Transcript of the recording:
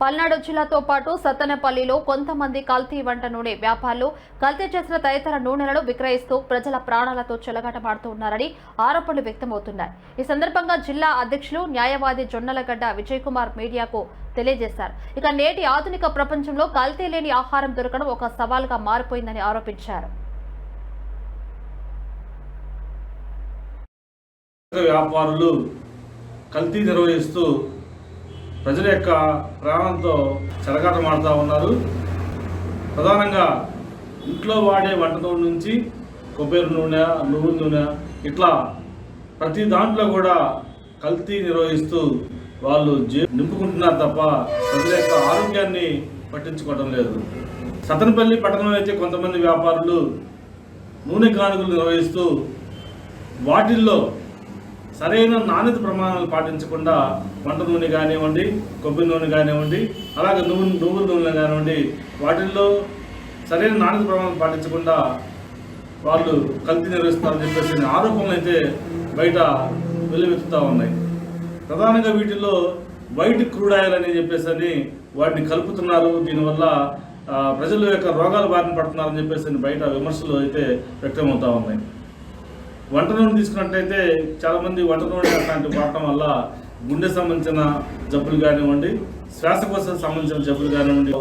పల్నాడు జిల్లాతో పాటు సత్తెనపల్లిలో కొంతమంది కల్తీ వంట నూనె వ్యాపారులు కల్తీ చేసిన తదితర నూనెలను విక్రయిస్తూ ప్రజల ప్రాణాలతో చెలగాటమాడుతూ ఉన్నారని ఆరోపణలు వ్యక్తమవుతున్నాయి. ఈ సందర్భంగా జిల్లా అధ్యక్షులు న్యాయవాది జొన్నలగడ్డ విజయ్ కుమార్ మీడియాకు తెలియజేశారు. ఇక నేటి ఆధునిక ప్రపంచంలో కల్తీ లేని ఆహారం దొరకడం ఒక సవాల్గా మారిపోయిందని ఆరోపించారు. వ్యాపారులు కల్తీ నిర్వహిస్తూ ప్రజల యొక్క ప్రాణంతో చెలగాటమాడుతూ ఉన్నారు. ప్రధానంగా ఇంట్లో వాడే వంట నూనె నుంచి కొబ్బరి నూనె నువ్వుల నూనె ఇట్లా ప్రతి దాంట్లో కూడా కల్తీ నిర్వహిస్తూ వాళ్ళు జీ నింపుకుంటున్నారు తప్ప ప్రజల యొక్క ఆరోగ్యాన్ని పట్టించుకోవడం లేదు. సతనపల్లి పట్టణంలో అయితే కొంతమంది వ్యాపారులు నూనె కానుకలు నిర్వహిస్తూ వాటిల్లో సరైన నాణ్యత ప్రమాణాలు పాటించకుండా వంట నూనె కానివ్వండి కొబ్బరి నూనె కానివ్వండి అలాగే నువ్వు నువ్వుల నూనె కానివ్వండి వాటిల్లో సరైన నాణ్యత ప్రమాణాలు పాటించకుండా వాళ్ళు కల్తీ నిర్వహిస్తారని చెప్పేసి ఆరోపణలు అయితే బయట వెల్లువెత్తుతూ ఉన్నాయి. ప్రధానంగా వీటిల్లో వైట్ క్రూడాయిల్ అని చెప్పేసి అని వాటిని కలుపుతున్నారు. దీనివల్ల ప్రజల యొక్క రోగాల బారిన పడుతున్నారని చెప్పేసి అని బయట విమర్శలు అయితే వ్యక్తమవుతూ ఉన్నాయి. వంట నూనె తీసుకున్నట్టయితే చాలామంది వంట నూనె అట్లాంటి వాడటం వల్ల గుండె సంబంధించిన జబ్బులు కానివ్వండి శ్వాసకోశ సంబంధించిన జబ్బులు కానివ్వండి